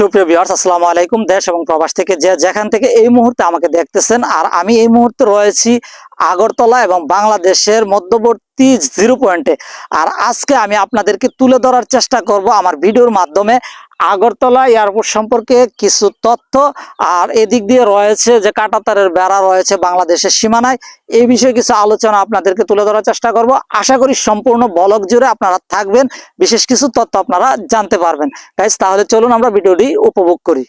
সুপ্রিয় ভিউয়ার্স, আসসালামু আলাইকুম। দেশ এবং প্রবাস থেকে যে যেখান থেকে এই মুহূর্তে আমাকে দেখতেছেন, আর আমি এই মুহূর্তে রয়েছি আগরতলা এবং বাংলাদেশের মধ্যবর্তী জিরো পয়েন্টে। আর আজকে আমি আপনাদেরকে তুলে ধরার চেষ্টা করব আমার ভিডিওর মাধ্যমে। আগরতলা এয়ারপোর্ট সম্পর্কে কিছু তথ্য, আর এদিক দিয়ে রয়েছে যে কাটাতারের বেড়া রয়েছে বাংলাদেশের সীমানায়। এই বিষয়ে কিছু আলোচনা আপনাদেরকে তুলে ধরার চেষ্টা করব। আশা করি সম্পূর্ণ বলক জুড়ে আপনারা থাকবেন। বিশেষ কিছু তথ্য আপনারা জানতে পারবেন। গাইস তাহলে চলুন আমরা ভিডিওটি উপভোগ করি।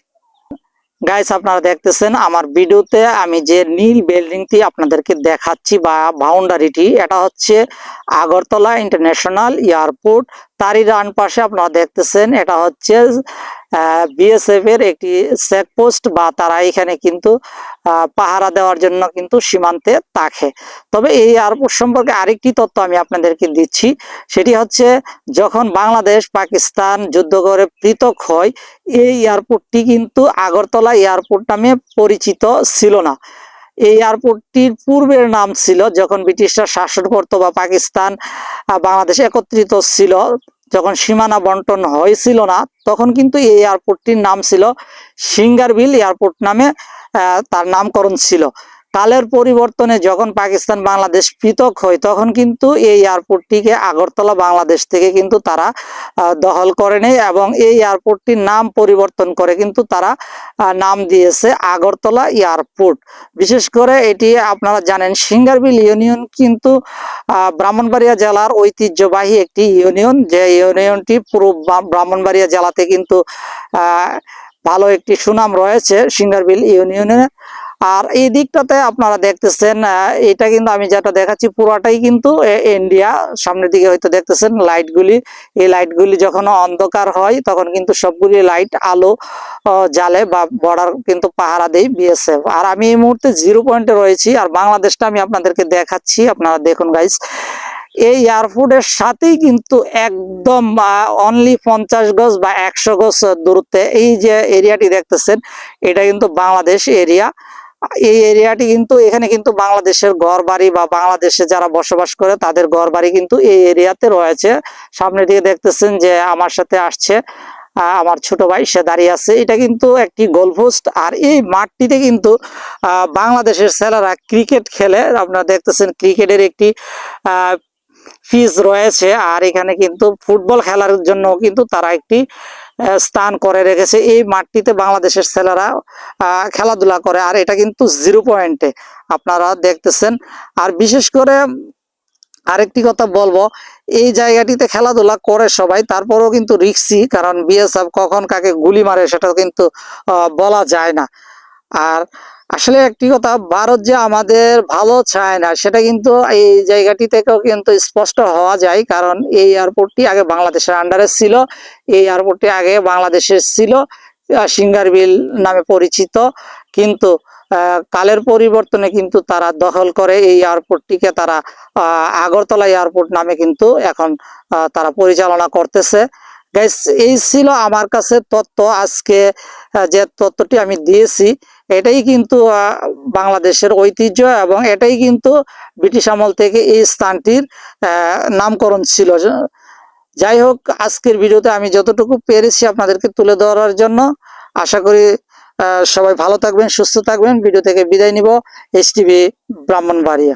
গাইস আপনারা দেখতেছেন আমার ভিডিওতে আমি যে নীল বিল্ডিংটি আপনাদেরকে দেখাচ্ছি বা বাউন্ডারিটি এটা হচ্ছে আগরতলা ইন্টারন্যাশনাল এয়ারপোর্ট তারই ডান পাশে আপনারা দেখতেছেন, এটা হচ্ছে বিএসএফ এর একটি চেকপোস্ট বা তারা এখানে কিন্তু পাহারা দেওয়ার জন্য কিন্তু সীমান্তে তাকে তবে এই এয়ারপোর্ট সম্পর্কে আরেকটি তথ্য আমি আপনাদেরকে দিচ্ছি, সেটি হচ্ছে যখন বাংলাদেশ পাকিস্তান যুদ্ধ করে পৃথক হয়, এই এয়ারপোর্টটি কিন্তু আগরতলা এয়ারপোর্ট নামে পরিচিত ছিল না। এই এয়ারপোর্টটির পূর্বের নাম ছিল যখন ব্রিটিশরা শাসন করতো বা পাকিস্তান বাংলাদেশ একত্রিত ছিল, যখন সীমানা বন্টন হয়েছিল না, তখন কিন্তু এই এয়ারপোর্টটির নাম ছিল সিঙ্গারবিল এয়ারপোর্ট নামে তার নামকরণ ছিল। কালের পরিবর্তনে যখন পাকিস্তান বাংলাদেশ পৃথক হয়, তখন কিন্তু এই এয়ারপোর্টটিকে আগরতলা বাংলাদেশ থেকে কিন্তু তারা দখল করে নেয় এবং এই এয়ারপোর্টটির নাম পরিবর্তন করে কিন্তু তারা নাম দিয়েছে আগরতলা এয়ারপোর্ট। বিশেষ করে এটি আপনারা জানেন সিঙ্গারবিল ইউনিয়ন কিন্তু ব্রাহ্মণবাড়িয়া জেলার ঐতিহ্যবাহী একটি ইউনিয়ন। যে ইউনিয়নটি পুরো ব্রাহ্মণবাড়িয়া জেলাতে কিন্তু ভালো একটি সুনাম রয়েছে সিঙ্গারবিল ইউনিয়নে। আর এই দিকটাতে আপনারা দেখতেছেন এটা কিন্তু আমি যেটা দেখাচ্ছি পুরাটাই কিন্তু ইন্ডিয়া সামনের দিকে হয়তো দেখতেছেন লাইটগুলি এই লাইটগুলি যখন অন্ধকার হয়, তখন কিন্তু সবগুলি লাইট আলো জ্বালে বা বর্ডার কিন্তু পাহারা দেয় বিএসএফ আর আমি এই মুহূর্তে জিরো পয়েন্টে রয়েছি, আর বাংলাদেশটা আমি আপনাদেরকে দেখাচ্ছি। আপনারা দেখুন গাইস এই এয়ারপোর্টের সাথেই কিন্তু একদম অনলি পঞ্চাশ গজ বা একশো গজ দূরত্বে। এই যে এরিয়াটি দেখতেছেন, এটা কিন্তু বাংলাদেশ এরিয়া এই এরিয়াটি কিন্তু এখানে কিন্তু বাংলাদেশের ঘর বাড়ি বা বাংলাদেশে যারা বসবাস করে তাদের ঘর বাড়ি কিন্তু এই এরিয়াতে রয়েছে। সামনে দিকে দেখতেছেন যে আমার সাথে আসছে আমার ছোট ভাই, সে দাঁড়িয়ে আছে। এটা কিন্তু একটি গোলপোস্ট আর এই মাঠটিতে কিন্তু বাংলাদেশের ছেলেরা ক্রিকেট খেলে। আপনারা দেখতেছেন ক্রিকেটের একটি ফিজ রয়েছে আর এখানে কিন্তু ফুটবল খেলার জন্য কিন্তু তারা একটি স্থান করে রেখেছে। এই মাঠটিতে বাংলাদেশের ছেলেরা খেলাধুলা করে। আর এটা কিন্তু জিরো পয়েন্টে আপনারা দেখতেছেন। আর বিশেষ করে আরেকটি কথা বলব, এই জায়গাটিতে খেলাধুলা করে সবাই, তারপরেও কিন্তু রিক্সি, কারণ বিএসএফ কখন কাকে গুলি মারে সেটা কিন্তু বলা যায় না। আর আসলে একটি কথা, ভারত যে আমাদের ভালো চায় না, সেটা কিন্তু এই জায়গাটি থেকেও কিন্তু স্পষ্ট হওয়া যায়। কারণ এই এয়ারপোর্টটি আগে বাংলাদেশের আন্ডারে ছিল, এই এয়ারপোর্টটি আগে বাংলাদেশের ছিল সিঙ্গারবিল নামে পরিচিত। কিন্তু কালের পরিবর্তনে কিন্তু তারা দখল করে এই এয়ারপোর্টটিকে তারা আগরতলা এয়ারপোর্ট নামে কিন্তু এখন তারা পরিচালনা করতেছে। গাইস এই ছিল আমার কাছে তথ্য আজকে যে তথ্যটি আমি দিয়েছি, এটাই কিন্তু বাংলাদেশের ঐতিহ্য এবং এটাই কিন্তু ব্রিটিশ আমল থেকে এই স্থানটির নামকরণ ছিল। যাই হোক, আজকের ভিডিওতে আমি যতটুকু পেরেছি আপনাদেরকে তুলে ধরার জন্য, আশা করি সবাই ভালো থাকবেন, সুস্থ থাকবেন। ভিডিও থেকে বিদায় নিব। S TV Brahmanbaria.